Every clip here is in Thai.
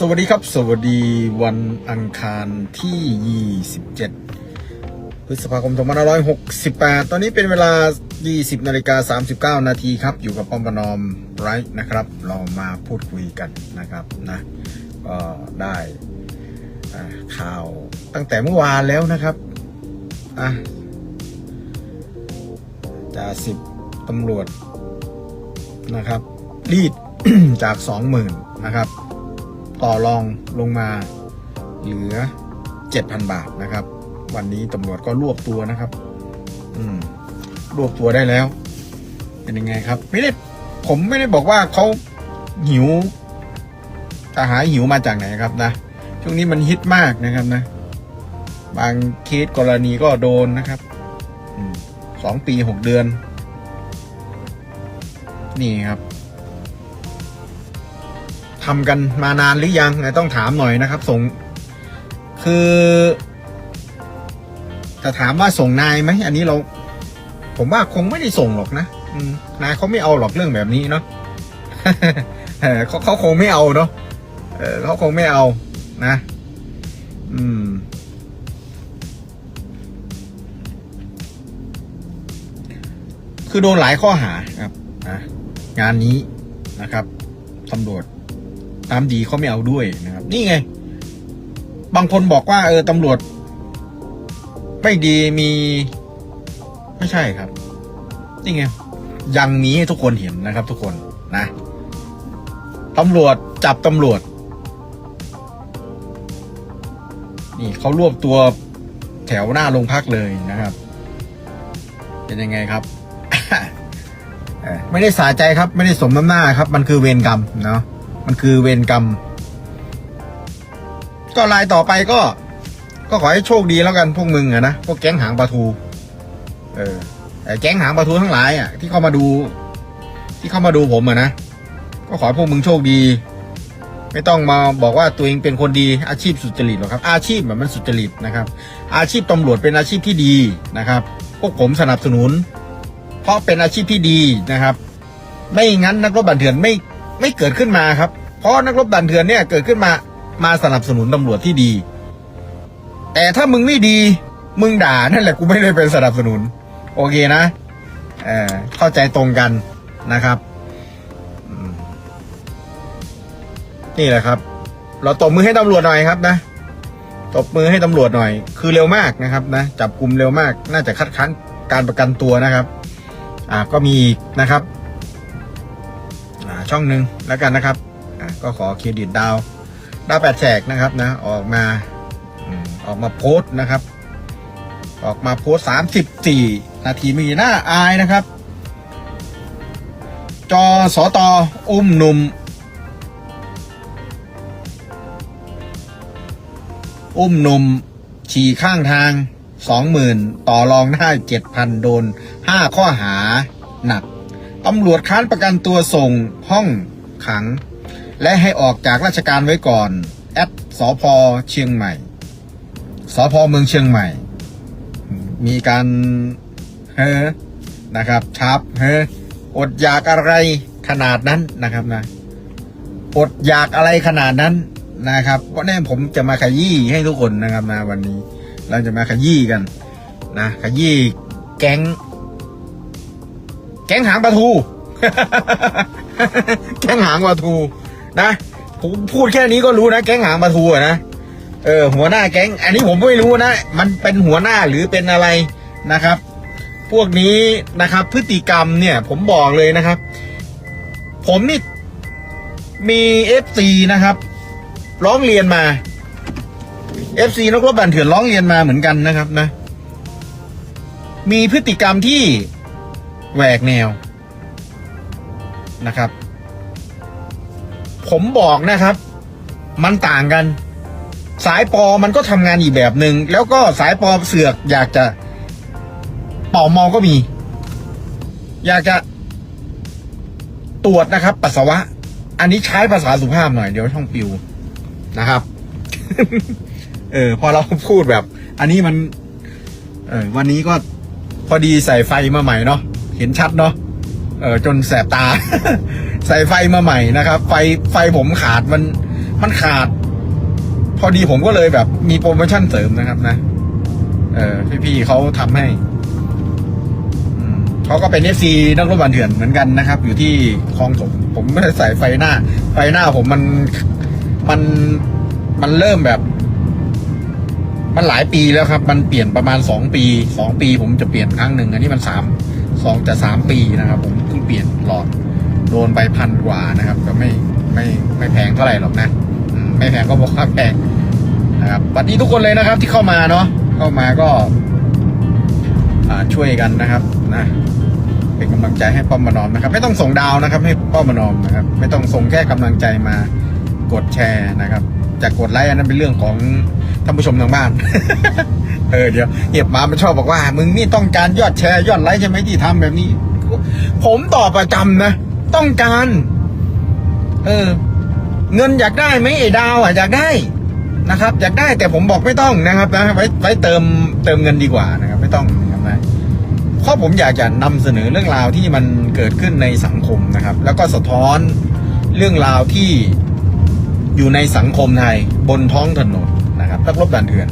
สวัสดีครับ สวัสดีวันอังคารที่ 27 พฤษภาคม 2568 ตอนนี้เป็นเวลา 20นาฬิกา39 นาทีครับ อยู่กับป้อมปนอมไรท์นะครับ เรามาพูดคุยกันนะครับนะก็ได้ข่าวตั้งแต่เมื่อวานแล้วนะครับอะจ่าสิบตำรวจนะครับรีดจาก 20,000 นะครับ ต่อรองลงมาเหลือ 7,000 บาทนะครับ วันนี้ตำรวจก็รวบตัวนะครับ อืมรวบตัวได้แล้ว เป็นยังไงครับ ไม่ได้ผมไม่ได้บอกว่าเขาหิวจะหาหิวมาจากไหนครับนะช่วงนี้มันฮิตมากนะครับนะ บางเคสกรณีก็โดนนะครับอสองปีหกเดือน นี่ครับ ทำกันมานานหรือยังนะต้องถามหน่อยนะครับ ส่ง คือจะถามว่าส่งนายไหมอันนี้เรา ผมว่าคงไม่ได้ส่งหรอกนะนายเขาไม่เอาหรอกเรื่องแบบนี้เนาะเขาเขาคงไม่เอาเนาะเออเขาคงไม่เอานะ อืมคือโดนหลายข้อหาครับนะงานนี้นะครับตำรวจ ตามดีเขาไม่เอาด้วยนะครับ นี่ไง บางคนบอกว่า เออตำรวจ ไม่ดีมี ไม่ใช่ครับ นี่ไง ยังมีให้ทุกคนเห็นนะครับ ทุกคนนะตำรวจจับตำรวจ นี่เขารวบตัวแถวหน้าโรงพักเลยนะครับ เป็นยังไงครับไม่ได้สาใจครับ ไม่ได้สมน้ำหน้าครับ มันคือเวรกรรมเนาะ มันคือเวรกรรม ก็ลายต่อไปก็ ก็ขอให้โชคดีแล้วกันพวกมึงอะนะพวกแก๊งหางปลาทู เออแต่แก๊งหางปลาทูทั้งหลายอะที่เข้ามาดู ที่เข้ามาดูผมอะนะก็ขอให้พวกมึงโชคดี ไม่ต้องมาบอกว่าตัวเองเป็นคนดีอาชีพสุจริตหรอกครับ อาชีพแบบมันสุจริตนะครับ อาชีพตำรวจเป็นอาชีพที่ดีนะครับ พวกผมสนับสนุน เพราะเป็นอาชีพที่ดีนะครับ ไม่งั้นนักรบดันเถื่อนไม่ไม่เกิดขึ้นมาครับ เพราะนักรบดันเถื่อนเนี่ยเกิดขึ้นมามาสนับสนุนตำรวจที่ดี แต่ถ้ามึงไม่ดี มึงด่านั่นแหละกูไม่ได้เป็นสนับสนุน โอเคนะเออเข้าใจตรงกันนะครับนี่แหละครับ เราตบมือให้ตำรวจหน่อยครับนะตบมือให้ตำรวจหน่อย คือเร็วมากนะครับนะจับกลุ่มเร็วมาก น่าจะคัดค้านการประกันตัวนะครับ อ่าก็มีนะครับ อ่าช่องหนึ่งแล้วกันนะครับ ก็ขอเครดิตดาว ดาวแปดแฉกนะครับนะ ออกมาอออกมาโพสต์นะครับ ออกมาโพสสามสิบสี่นาทีมีหน้าอายนะครับ จอสอตออุ้มหนุ่ม อุ้มหนุ่มฉี่ข้างทางสองหมื่นต่อรองได้เจ็ดพันโดนห้าข้อหาหนักตำรวจค้านประกันตัวส่งห้องขัง และให้ออกจากราชการไว้ก่อนแอดสพเชียงใหม่สพเมืองเชียงใหม่ มีการเฮ้อนะครับชับเฮ้ออดอยากอะไรขนาดนั้นนะครับนะอดอยากอะไรขนาดนั้นนะครับเพราะแน่ผมจะมาขยี้ให้ทุกคนนะครับนะวันนี้ เราจะมาขยี้กันนะขยี้แก๊ง แก๊งหางปลาทู แก๊งหางปลาทู นะผมพูดแค่นี้ก็รู้นะแก๊งหางปลาทูนะเออหัวหน้าแก๊ง อันนี้ผมไม่รู้นะ มันเป็นหัวหน้าหรือเป็นอะไรนะครับ พวกนี้นะครับ พฤติกรรมเนี่ย ผมบอกเลยนะครับ ผมนี่มีเอฟซีนะครับ ร้องเรียนมาเอฟซีนักรบบันเถื่อนร้องเรียนมาเหมือนกันนะครับนะ มีพฤติกรรมที่แหวกแนวนะครับ ผมบอกนะครับ มันต่างกัน สายปอมันก็ทำงานอีกแบบหนึง่งแล้วก็สายปอเสือก อยากจะเป่าเมาก็มี อยากจะตรวจนะครับ ปัสสาวะ อันนี้ใช้ภาษาสุภาพหน่อยเดี๋ยวช่องปิวนะครับ เออ พอเราพูดแบบ อันนี้มัน เออวันนี้ก็พอดีใส่ไฟมาใหม่เนาะเห็นชัดเนาะ เออจนแสบตา ใส่ไฟมาใหม่นะครับ ไฟไฟผมขาดมัน มันขาด พอดีผมก็เลยแบบมีโปรโมชั่นเสริมนะครับนะ เออพี่ๆเขาทำให้เขาก็เป็นเอฟซีนักรบบันเถื่อนเหมือนกันนะครับ อยู่ที่คลองถมผมไม่ได้ใส่ไฟหน้า ไฟหน้าผมมันมันมันเริ่มแบบ มันหลายปีแล้วครับ มันเปลี่ยนประมาณสองปีสองปีผมจะเปลี่ยนครั้งหนึ่งอันนี้มันสาม สองจะสามปีนะครับผมเพิ่งเปลี่ยนหลอดโดนไปพันกว่านะครับ ก็ไม่ไม่ไม่แพงเท่าไหร่หรอกนะไม่แพงก็บอกว่าแพงนะครับสวัสดีทุกคนเลยนะครับที่เข้ามาเนาะเข้ามาก็ช่วยกันนะครับนะเป็นกำลังใจให้ป้อมมานอมนะครับ ไม่ต้องส่งดาวนะครับ ให้ป้อมมานอมนะครับ ไม่ต้องส่งแค่กำลังใจมากดแชร์นะครับจากกดไลค์อันนั้นเป็นเรื่องของท่านผู้ชมทางบ้าน เออเดี๋ยวเหียบหมามันชอบบอกว่า มึงนี่ต้องการยอดแชร์ยอดไลค์ใช่ไหมที่ทำแบบนี้ ผมตอบประจำนะ ต้องการ เออ เงินอยากได้ไหมไอ้ดาวอะอยากได้นะครับ อยากได้แต่ผมบอกไม่ต้องนะครับนะไว้ไว้เติมเติมเงินดีกว่านะครับ ไม่ต้องนะครับนะเพราะผมอยากจะนำเสนอเรื่องราวที่มันเกิดขึ้นในสังคมนะครับ แล้วก็สะท้อนเรื่องราวที่อยู่ในสังคมไทยบนท้องถนนนะครับนักรบด่านเถื่อน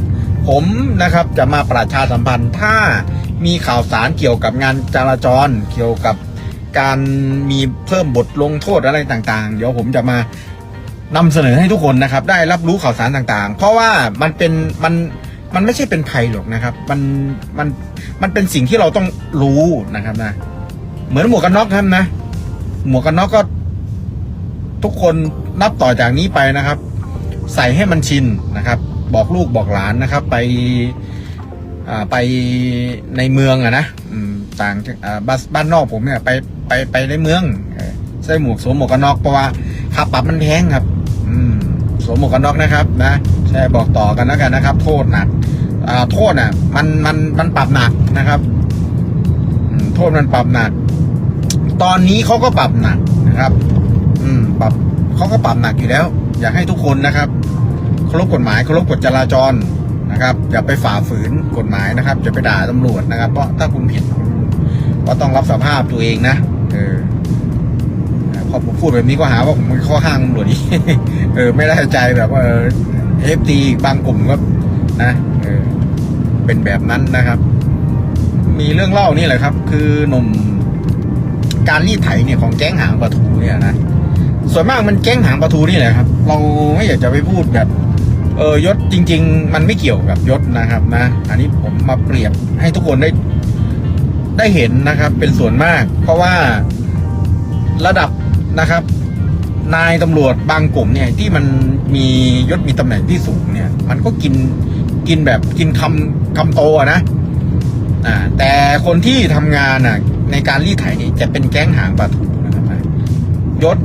ผมนะครับจะมาประชาสัมพันธ์ถ้ามีข่าวสารเกี่ยวกับงานจราจรเกี่ยวกับการมีเพิ่มบทลงโทษอะไรต่างๆ เดี๋ยวผมจะมานำเสนอให้ทุกคนนะครับ ได้รับรู้ข่าวสารต่างๆ เพราะว่ามันเป็นมันมันไม่ใช่เป็นภัยหรอกนะครับ มันมันมันเป็นสิ่งที่เราต้องรู้นะครับนะ เหมือนหมวกกันน็อกครับนะ หมวกกันน็อกก็ ทุกคนนับต่อจากนี้ไปนะครับ ใส่ให้มันชินนะครับ บอกลูกบอกหลานนะครับ ไปไปในเมืองอะนะต่างบ้านบ้านนอกผมเนี่ยไปไปไปในเมืองใส่หมวกสวมหมวกกันน็อกเพราะว่าค่าปรับมันแพงครับอืมสวมหมวกกันน็อกนะครับ นะใช่บอกต่อกันแล้วกันนะครับ โทษหนักโทษอะ มันมันมันปรับหนักนะครับโทษมันปรับหนัก ตอนนี้เขาก็ปรับหนักนะครับ อืม ปรับเขาก็ปรับหนักอยู่แล้ว อยากให้ทุกคนนะครับ เคารพกฎหมายเคารพกฎจราจรนะครับอย่าไปฝ่าฝืนกฎหมายนะครับอย่าไปด่าตำรวจนะครับ เพราะถ้าคุณผิดก็ต้องรับสภาพตัวเองนะเออพอผมพูดแบบนี้ก็หาว่าผมเป็นข้อข้างตำรวจอีกเออ ไม่ได้ใจแบบว่าเอฟตีบางกลุ่มก็นะเออเป็นแบบนั้นนะครับ มีเรื่องเล่านี่แหละครับ คือหนุ่มการรีดไถเนี่ยของแก๊งหางปลาทูเนี่ยนะส่วนมากมันแก๊งหางปลาทูนี่แหละครับ เราไม่อยากจะไปพูดแบบ เออยศจริง ๆ มันไม่เกี่ยวกับยศนะครับนะ อันนี้ผมมาเปรียบให้ทุกคนได้ได้เห็นนะครับ เป็นส่วนมาก เพราะว่าระดับนะครับ นายตำรวจบางกลุ่มเนี่ยที่มันมียศมีตำแหน่งที่สูงเนี่ย มันก็กินกินแบบกินคำคำโตนะอ่าแต่คนที่ทำงานอะ ในการรีดไถนี่จะเป็นแก๊งหางปลาทูนะครับนะยศ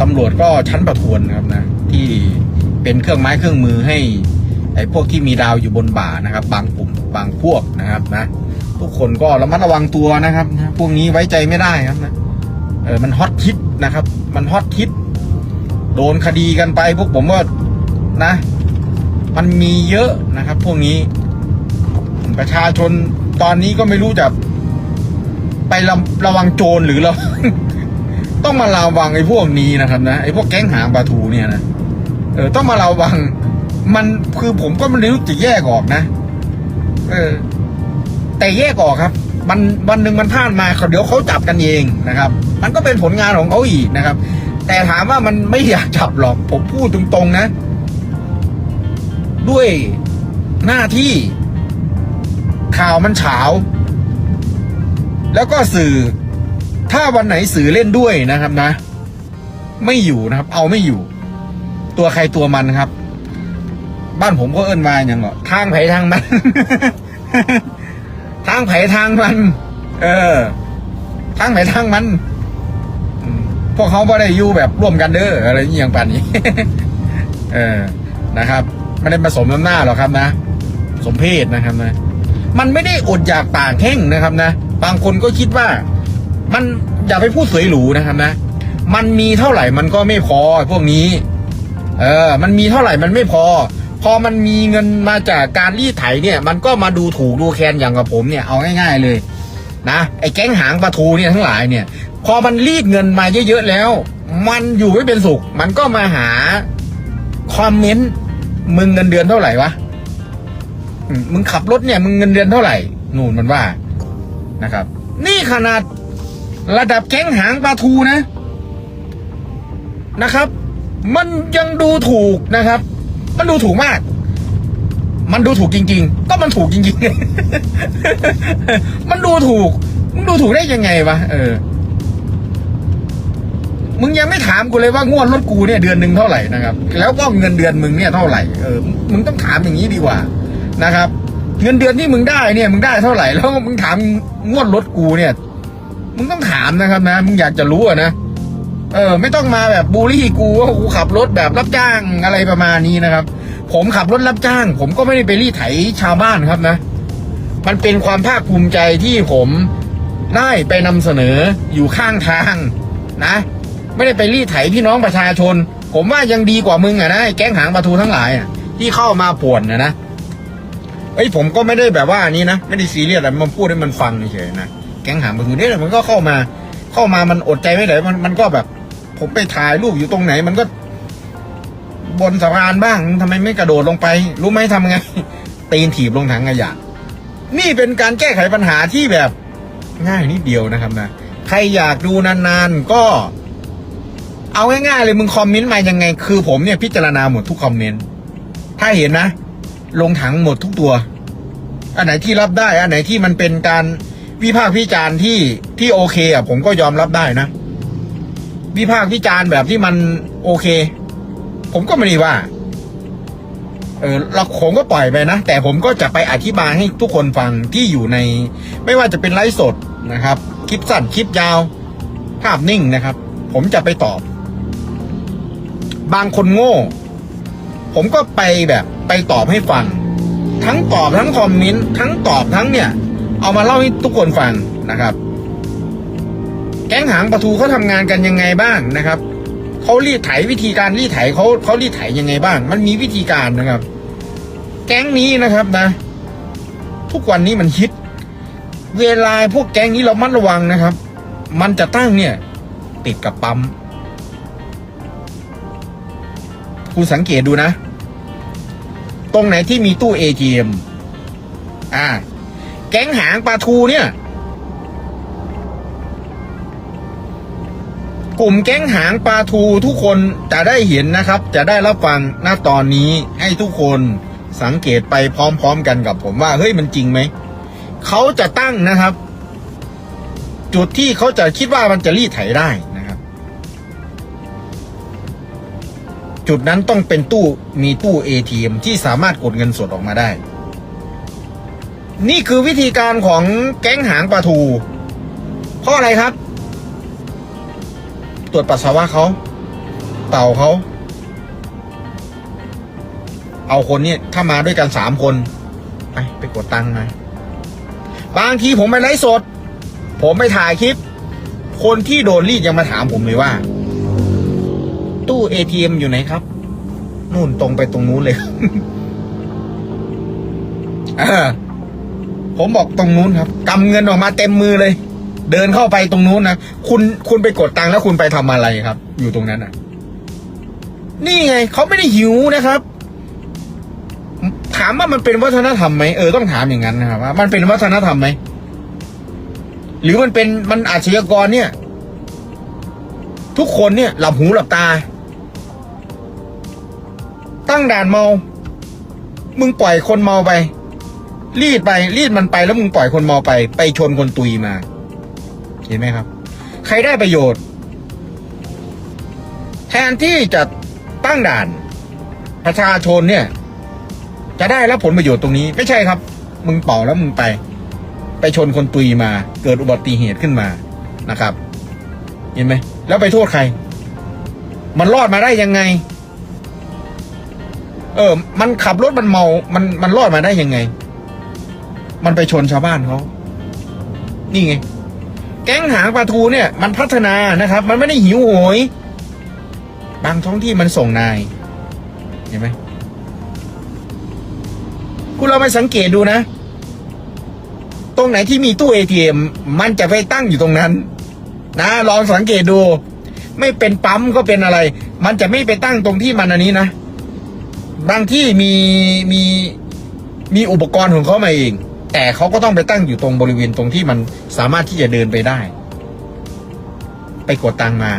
ตำรวจก็ชั้นประทวนนะครับนะ ที่ เป็นเครื่องไม้เครื่องมือให้ไอ้พวกที่มีดาวอยู่บนบ่านะครับ บางกลุ่มบางพวกนะครับนะทุกคนก็ระมัดระวังตัวนะครับ พวกนี้ไว้ใจไม่ได้ครับนะเออมันฮอตฮิตนะครับ มันฮอตฮิตโดนคดีกันไป พวกผมว่านะ มันมีเยอะนะครับ พวกนี้ ประชาชนตอนนี้ก็ไม่รู้จะไประระวังโจรหรือเราต้องมาระวังไอ้พวกนี้นะครับนะไอ้พวกแก๊งหางปลาทูเนี่ยนะ เออต้องมาระวัง มันคือผมก็ไม่รู้จะแยกออกนะ เออ แต่แยกออกครับ มันวันหนึ่งมันพลาดมาเขาเดี๋ยวเขาจับกันเองนะครับ มันก็เป็นผลงานของเขาอีกนะครับ แต่ถามว่ามันไม่อยากจับหรอก ผมพูดตรงๆนะ ด้วยหน้าที่ข่าวมันเฉาแล้วก็สื่อ ถ้าวันไหนสื่อเล่นด้วยนะครับนะ ไม่อยู่นะครับ เอาไม่อยู่ ตัวใครตัวมันครับ บ้านผมก็เอิ้นมาอย่างเหรอทางไผทางมัน ทางไผทางมัน เออ ทางไผทางมันพวกเขาไม่ได้อยู่แบบร่วมกันเด้ออะไรอย่างเงี้ยป่านนี้ เออนะครับไม่ได้ผสมน้ำหน้าหรอกครับนะ สมเพศนะครับนะ มันไม่ได้อดอยากปากแห้งนะครับนะ บางคนก็คิดว่า มันอย่าไปพูดสวยหรูนะครับนะ มันมีเท่าไหร่มันก็ไม่พอพวกนี้ เออ มันมีเท่าไหร่มันไม่พอ พอมันมีเงินมาจากการรีดไถเนี่ย มันก็มาดูถูกดูแคลนอย่างกับผมเนี่ยเอาง่าย ๆเลยนะไอ้แก๊งหางปลาทูเนี่ยทั้งหลายเนี่ย พอมันรีดเงินมาเยอะๆแล้ว มันอยู่ไม่เป็นสุข มันก็มาหาคอมเมนต์มึงเงินเดือนเท่าไหร่วะมมึงขับรถเนี่ยมึงเงินเดือนเท่าไหร่นู่นมันว่านะครับ นี่ขนาดระดับแก๊งหางปลาทูนะนะครับ มันยังดูถูกนะครับ มันดูถูกมาก มันดูถูกจริง ๆ ก็มันถูกจริงๆ มันดูถูก มึงดูถูกได้ยังไงวะเออ มึงยังไม่ถามกูเลยว่างวดรถกูเนี่ยเดือนหนึ่งเท่าไหร่นะครับ แล้วก็เงินเดือนมึงเนี่ยเท่าไหร่เออมึงต้องถามอย่างนี้ดีกว่านะครับ เงินเดือนที่มึงได้เนี่ยมึงได้เท่าไหร่แล้วมึงถามงวดรถกูเนี่ย มึงต้องถามนะครับนะ มึงอยากจะรู้อะนะ เออ ไม่ต้องมาแบบบูลลี่กูว่ากูขับรถแบบรับจ้างอะไรประมาณนี้นะครับ ผมขับรถรับจ้าง ผมก็ไม่ได้ไปรีดไถชาวบ้านครับนะ มันเป็นความภาคภูมิใจที่ผมได้ไปนำเสนออยู่ข้างทางนะ ไม่ได้ไปรีดไถพี่น้องประชาชน ผมว่ายังดีกว่ามึงอะนะแก๊งหางปลาทูทั้งหลายอะที่เข้ามาป่วนนะนะเอ้ยผมก็ไม่ได้แบบว่านี้นะ ไม่ได้ซีเรียสอะไรมันพูดให้มันฟังเฉยๆนะแก๊งหางปลาทูเนี่ยมันก็เข้ามา เข้ามามันอดใจไม่ได้มันมันก็แบบ ผมไปถ่ายรูปอยู่ตรงไหน มันก็ บนสะพานบ้างทำไมไม่กระโดดลงไป รู้ไหมทำไง ตีนถีบลงถังขยะ นี่เป็นการแก้ไขปัญหาที่แบบ ง่ายนิดเดียวนะครับนะ ใครอยากดูนานๆ ก็ เอาง่ายๆเลยมึงคอมเมนต์มายังไง คือผมเนี่ยพิจารณาหมดทุกคอมเมนต์ ถ้าเห็นนะ ลงถังหมดทุกตัว อันไหนที่รับได้ อันไหนที่มันเป็นการวิพากษ์วิจารณ์ที่ที่โอเคอะผมก็ยอมรับได้นะ วิพากษ์วิจารณ์แบบที่มันโอเค ผมก็ไม่ได้ว่า เออเราผมก็ปล่อยไปนะ แต่ผมก็จะไปอธิบายให้ทุกคนฟังที่อยู่ใน ไม่ว่าจะเป็นไลฟ์สดนะครับ คลิปสั้นคลิปยาว ภาพนิ่งนะครับ ผมจะไปตอบ บางคนโง่ ผมก็ไปแบบไปตอบให้ฟัง ทั้งตอบทั้งคอมเมนต์ทั้งตอบทั้งเนี่ย เอามาเล่าให้ทุกคนฟังนะครับ งหางประทูเขาทำงานกันยังไงบ้างนะครับเขารีดไถวิธีการรีดไถเขาเขารีดไถยังไงบ้าง มันมีวิธีการนะครับ แก๊งนี้นะครับนะ ทุกวันนี้มันฮิต เวลาพวกแก๊งนี้เรามัดระวังนะครับ มันจะตั้งเนี่ย ติดกับปั๊มคุณสังเกตดูนะ ตรงไหนที่มีตู้ ATM อ่า แก๊งหางปลาทูเนี่ย กลุ่มแก๊งหางปลาทูทุกคนจะได้เห็นนะครับ จะได้รับฟังหน้าตอนนี้ให้ทุกคนสังเกตไปพร้อมๆกันกับผมว่า เฮ้ยมันจริงไหม เขาจะตั้งนะครับ จุดที่เขาจะคิดว่ามันจะรีดไถได้นะครับ จุดนั้นต้องเป็นตู้มีตู้ ATM ที่สามารถกดเงินสดออกมาได้ นี่คือวิธีการของแก๊งหางปลาทูเพราะอะไรครับ ตรวจปัสสาวะเขาเต่าเขา เอาคนเนี่ยถ้ามาด้วยกันสามคน ไปไปกดตังค์มาบางทีผมไปไลฟ์สด ผมไปถ่ายคลิป คนที่โดนรีดยังมาถามผมเลยว่า ตู้เอทีเอ็มอยู่ไหนครับ นู่นตรงไปตรงนู้นเลยผมบอกตรงนู้นครับกำเงินออกมาเต็มมือเลย เดินเข้าไปตรงนู้นนะคุณคุณไปกดตังค์แล้วคุณไปทำอะไรครับ อยู่ตรงนั้นอะ นี่ไงเขาไม่ได้หิวนะครับ ถามว่ามันเป็นวัฒนธรรมไหมเออต้องถามอย่างนั้นนะครับว่ามันเป็นวัฒนธรรมไหมหรือมันเป็นมันอาชญากรเนี่ย ทุกคนเนี่ยหลับหูหลับตา ตั้งด่านเมา มึงปล่อยคนเมาไปรีดไปรีดมันไปแล้วมึงปล่อยคนเมาไป ไปชนคนตุยมา เห็นไหมครับ ใครได้ประโยชน์ แทนที่จะตั้งด่าน ประชาชนเนี่ย จะได้รับผลประโยชน์ตรงนี้ ไม่ใช่ครับ มึงเป่าแล้วมึงไป ไปชนคนตุยมา เกิดอุบัติเหตุขึ้นมานะครับ เห็นไหมแล้วไปโทษใคร มันรอดมาได้ยังไง เออ มันขับรถมันเมา มันมันรอดมาได้ยังไง มันไปชนชาวบ้านเขานี่ไง แก๊งหางปลาทูเนี่ยมันพัฒนานะครับ มันไม่ได้หิวโหย บางท้องที่มันส่งนาย เห็นไหมคุณเราไปสังเกตดูนะ ตรงไหนที่มีตู้ ATM มันจะไปตั้งอยู่ตรงนั้น นะลองสังเกตดู ไม่เป็นปั๊มก็เป็นอะไร มันจะไม่ไปตั้งตรงที่มันอันนี้นะ บางที่มีมีมีอุปกรณ์ของเขามาเอง แต่เขาก็ต้องไปตั้งอยู่ตรงบริเวณตรงที่มันสามารถที่จะเดินไปได้ ไปกดตังมา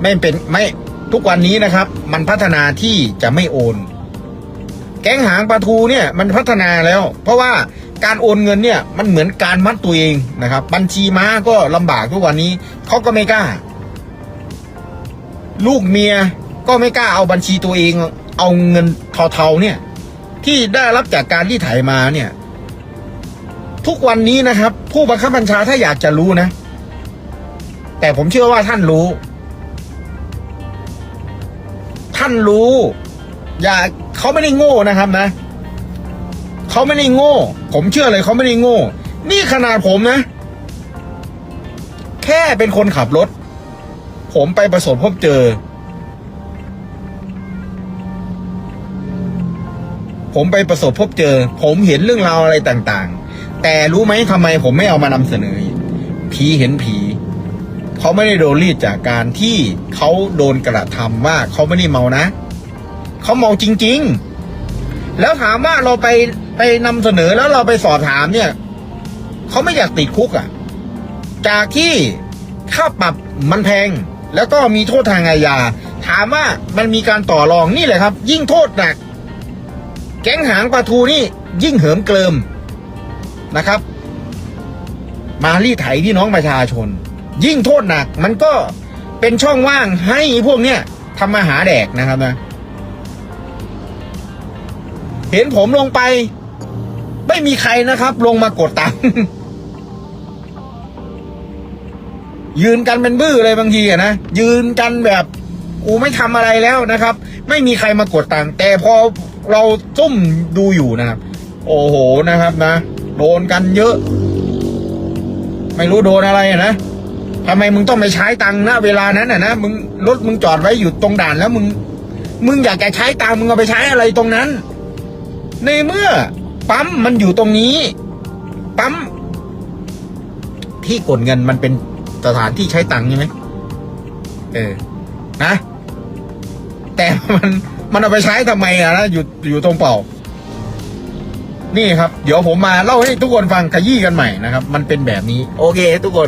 ไม่เป็นไม่ทุกวันนี้นะครับ มันพัฒนาที่จะไม่โอน แก๊งหางปลาทูเนี่ย มันพัฒนาแล้ว เพราะว่าการโอนเงินเนี่ย มันเหมือนการมัดตัวเองนะครับ บัญชีม้าก็ลำบากทุกวันนี้เขาก็ไม่กล้า ลูกเมียก็ไม่กล้าเอาบัญชีตัวเอง เอาเงินเทาๆเนี่ย ที่ได้รับจากการที่ถ่ายมาเนี่ย ทุกวันนี้นะครับ ผู้บังคับบัญชาถ้าอยากจะรู้นะ แต่ผมเชื่อว่าท่านรู้ ท่านรู้ อย่าเขาไม่ได้โง่นะครับนะเขาไม่ได้โง่ ผมเชื่อเลยเขาไม่ได้โง่ นี่ขนาดผมนะ แค่เป็นคนขับรถ ผมไปประสบพบเจอ ผมไปประสบพบเจอ ผมเห็นเรื่องราวอะไรต่างๆ แต่รู้ไหมทำไมผมไม่เอามานำเสนอผีเห็นผีเขาไม่ได้โดนรีดจากการที่เขาโดนกระทำว่าเขาไม่ได้เมานะเขาเมาจริง ๆ แล้วถามว่าเราไปไปนำเสนอแล้วเราไปสอบถามเนี่ยเขาไม่อยากติดคุกอะ่ะ จากที่ค่าปรับมันแพง แล้วก็มีโทษทางอาญาถามว่ามันมีการต่อรองนี่แหละครับ ยิ่งโทษหนัก แก๊งหางปลาทูนี่ยิ่งเหิมเกลิมนะครับ มารีไถพี่น้องประชาชน ยิ่งโทษหนัก มันก็เป็นช่องว่างให้พวกเนี้ยทำมาหาแดกนะครับนะเห็นผมลงไป ไม่มีใครนะครับ ลงมากดตังค์ยืนกันเป็นบื้อเลยบางทีอะนะยืนกันแบบกูไม่ทำอะไรแล้วนะครับ ไม่มีใครมากดตังค์แต่พอ เราซุ่มดูอยู่นะครับ โอ้โหนะครับนะ โดนกันเยอะ ไม่รู้โดนอะไรนะทำไมมึงต้องไปใช้ตังค์นะเวลานั้นอะนะมึงรถมึงจอดไว้อยู่ตรงด่านแล้วมึง มึงอยากจะใช้ตังค์มึงเอาไปใช้อะไรตรงนั้น ในเมื่อ ปั๊มมันอยู่ตรงนี้ ปั๊มที่กดเงินมันเป็นสถานที่ใช้ตังค์ใช่ไหมเออนะ แต่มัน มันเอาไปใช้ทำไมอะนะอยู่อยู่ตรงเป่า นี่ครับ เดี๋ยวผมมาเล่าให้ทุกคนฟังขยี้กันใหม่นะครับ มันเป็นแบบนี้ โอเค ทุกคน